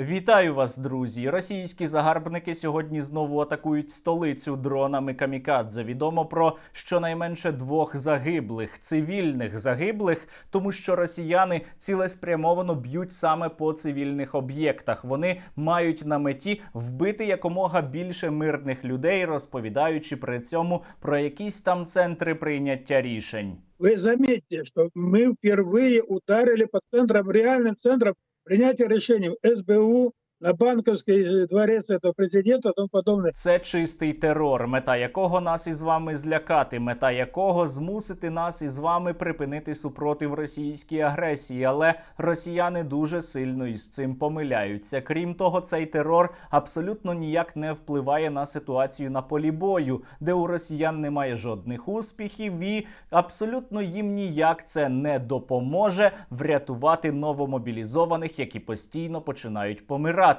Вітаю вас, друзі! Російські загарбники сьогодні знову атакують столицю дронами камікадзе. Відомо про щонайменше двох загиблих цивільних загиблих, тому що росіяни цілеспрямовано б'ють саме по цивільних об'єктах. Вони мають на меті вбити якомога більше мирних людей, розповідаючи при цьому про якісь там центри прийняття рішень. Вы заметьте, что мы впервые ударили по центрам, реальным центрам принятия решений СБУ, на банковский э, дворец этого президента тому подобное. Це чистий терор, мета якого нас із вами злякати, мета якого змусити нас із вами припинити супротив російській агресії. Але росіяни дуже сильно із цим помиляються. Крім того, цей терор абсолютно ніяк не впливає на ситуацію на полі бою, де у росіян немає жодних успіхів, і абсолютно їм ніяк це не допоможе врятувати новомобілізованих, які постійно починають помирати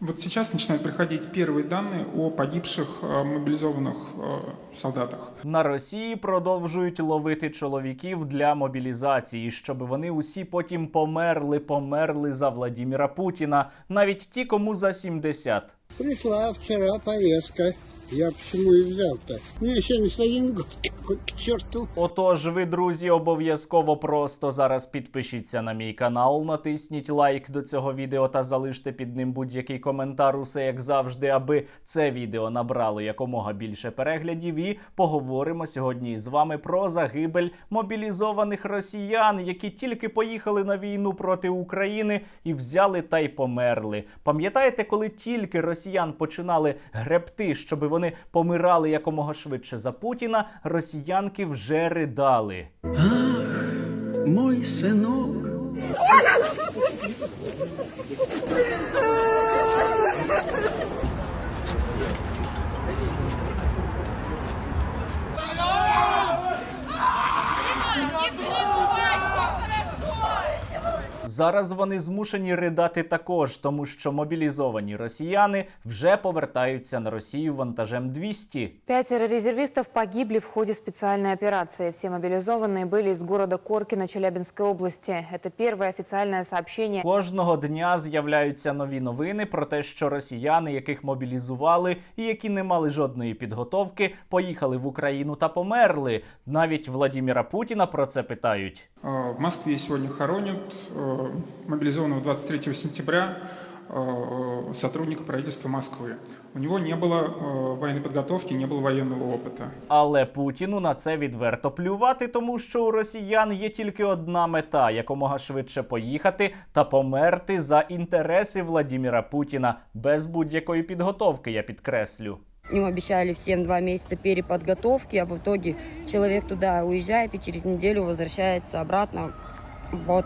Вот сейчас начинают приходить первые данные о погибших э, мобилизованных э, солдатах. На Росії продовжують ловити чоловіків для мобілізації, щоб вони усі потім померли, померли за Владіміра Путіна, навіть ті, кому за 70. Пришла вчера повестка. Я почему и взял-то? Мне 71 год, какой к черту. Отож, ви, друзі, обов'язково просто зараз підпишіться на мій канал, натисніть лайк до цього відео та залиште під ним будь-який коментар, усе як завжди, аби це відео набрало якомога більше переглядів. І поговоримо сьогодні з вами про загибель мобілізованих росіян, які тільки поїхали на війну проти України і взяли та й померли. Пам'ятаєте, коли тільки росіян починали гребти, щоб вони помирали якомога швидше за Путіна, росіянки вже ридали. Ах, мой сынок. Зараз вони змушені ридати також, тому що мобілізовані росіяни вже повертаються на Росію вантажем 200. Пятеро резервистов погибли в ходе специальной операции. Все мобилизованные были из города Коркино Челябинской области. Это первое официальное сообщение Кожного дня з'являються нові новини про те, що росіяни, яких мобілізували і які не мали жодної підготовки, поїхали в Україну та померли. Навіть Владіміра Путіна про це питають. Э, В Москве сегодня хоронят э, мобилизованного 23 сентября э, сотрудника правительства Москвы. У него не было э, военной подготовки, не было военного опыта. Але Путіну на це відверто плювати, тому що у росіян є тільки одна мета якомога швидше поїхати та померти за інтереси Владіміра Путіна без будь-якої підготовки. Я підкреслю. Им обещали всем два месяца переподготовки, а в итоге человек туда уезжает и через неделю возвращается обратно. Вот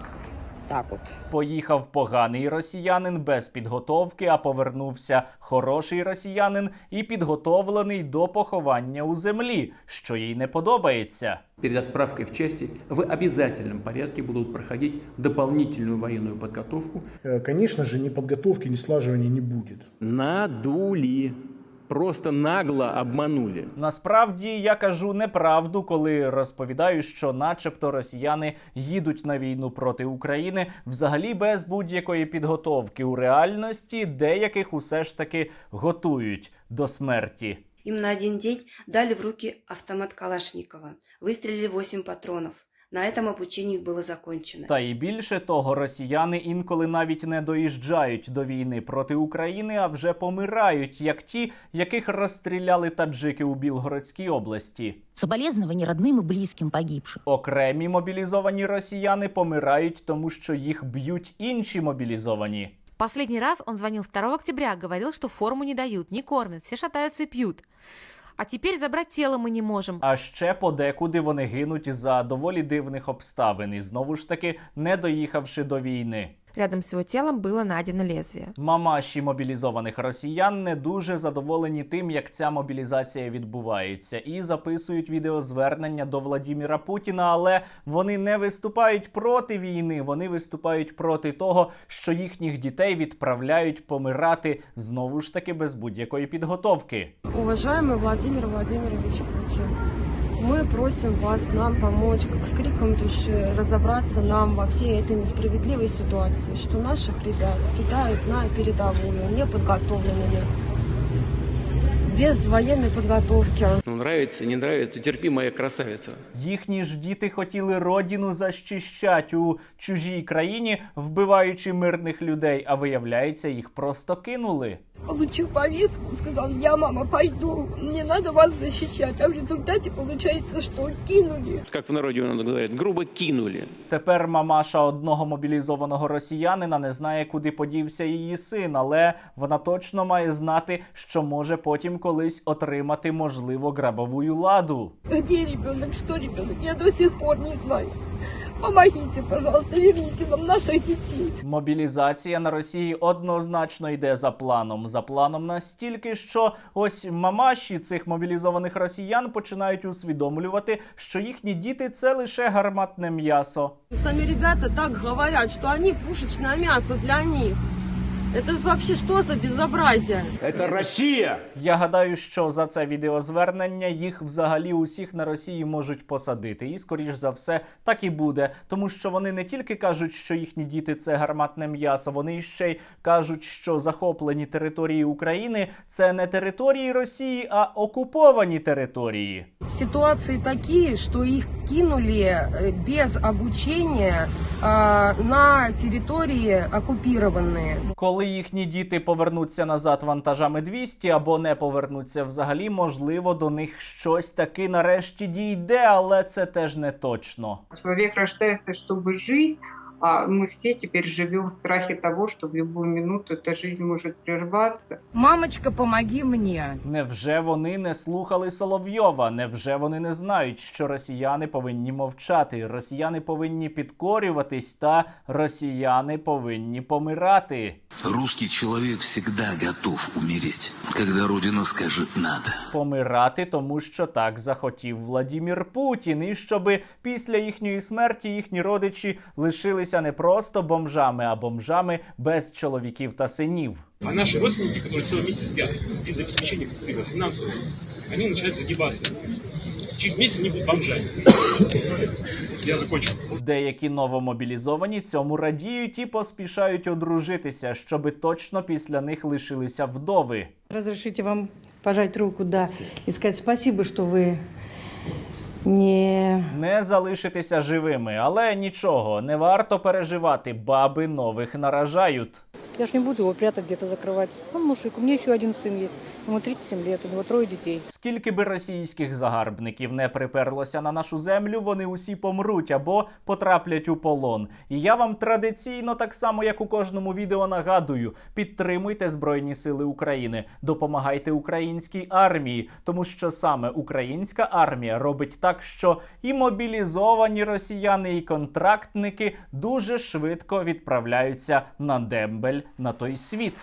так вот. Поїхав поганий росіянин без підготовки, а повернувся хороший росіянин і підготовлений до поховання у землі, що їй не подобається. Перед отправкой в части в обязательном порядке будут проходить дополнительную военную подготовку. Э, Конечно же, ни подготовки, ни слаживания не будет. Надули. Просто нагло обманули. Насправді я кажу неправду, коли розповідаю, що, начебто, росіяни їдуть на війну проти України взагалі без будь-якої підготовки. У реальності деяких усе ж таки готують до смерті. Им на один день дали в руки автомат Калашникова. Выстрелили 8 патронов. На этом обучение их было закончено. Та і більше того, росіяни інколи навіть не доїжджають до війни проти України, а вже помирають, як ті, яких розстріляли таджики у Білгородській області. Соболезнования родным и близким погибших. Окремі мобілізовані росіяни помирають, тому що їх б'ють інші мобілізовані. Последний раз он звонил 2 октября, говорил, что форму не дают, не кормят, все шатаются и пьют. А теперь забрати тіло ми не можемо. А ще подекуди вони гинуть за доволі дивних обставин і знову ж таки не доїхавши до війни. Рядом с его телом было найдено лезвие. Мамаші мобілізованих росіян не дуже задоволені тим, як ця мобілізація відбувається, і записують відеозвернення до Владіміра Путіна. Але вони не виступають проти війни, вони виступають проти того, що їхніх дітей відправляють помирати знову ж таки без будь-якої підготовки. Уважаемый Владимир Владимирович Путин, Мы просим вас нам помочь, как с криком души, разобраться нам во всей этой несправедливой ситуации, что наших ребят кидают на передовую, неподготовленными, без военной подготовки. Ну, нравится, не нравится, терпи, моя красавица. Їхні ж діти хотіли родину защищать у чужій країні, вбиваючи мирних людей, а виявляється, їх просто кинули. Получив повестку, сказал, я, мама, пойду, мне надо вас защищать. А в результате получается, что кинули. Как в народе у нас говорят, грубо кинули. Тепер мамаша одного мобілізованого росіянина не знає, куди подівся її син, але вона точно має знати, що може потім колись отримати можливо грабову ладу. Где ребенок, что ребенок, я до сих пор не знаю. Помогите, пожалуйста, верните нам наших дітей. Мобілізація на Росії однозначно йде за планом. За планом настільки, що ось мамаші цих мобілізованих росіян починають усвідомлювати, що їхні діти це лише гарматне м'ясо. Самі ребята так говорять, що вони пушечне мясо для них. Это вообще что за безобразие? Это Россия! Я гадаю, що за це відеозвернення їх взагалі усіх на Росії можуть посадити, і скоріш за все так і буде, тому що вони не тільки кажуть, що їхні діти це гарматне м'ясо, вони ще й кажуть, що захоплені території України це не території Росії, а окуповані території. Ситуации такие, что их кинули э, без обучения э, на территории оккупированные. Коли їхні діти повернуться назад вантажами 200 або не повернуться взагалі, можливо, до них щось таки нарешті дійде, але це теж не точно. Чоловік рождається, щоб жить, а мы все теперь живем в страхе того, что в любую минуту эта жизнь может прерваться. Мамочка, помоги мне. Невже вони не слухали Соловйова? Невже вони не знають, що росіяни повинні мовчати? Росіяни повинні підкорюватись, та росіяни повинні помирати. Русский человек всегда готов умереть, когда Родина скажет «надо». Помирати, тому що так захотів Владімір Путін, і щоби після їхньої смерті їхні родичі лишилися не просто бомжами, а бомжами без чоловіків та синів. А наши родственники, которые целый месяц сидят без обеспечения финансового, они начинают загибаться. Через месяц они будут бомжами. Я закончил. Деякі новомобілізовані цьому радіють і поспішають одружитися, щоби точно після них лишилися вдови. Разрешите вам пожать руку, да, и сказать спасибо, что вы не... Не залишитися живими, але нічого, не варто переживати. Баби нових наражають. Я ж не буду его прятать где-то закрывать. Он мужик, у меня еще один сын есть. Ему 37 лет, у него трое детей. Скільки би російських загарбників не приперлося на нашу землю, вони усі помруть або потраплять у полон. І я вам традиційно, так само як у кожному відео, нагадую: підтримуйте Збройні Сили України, допомагайте українській армії, тому що саме українська армія робить так, що і мобілізовані росіяни, і контрактники дуже швидко відправляються на дембель на той світ.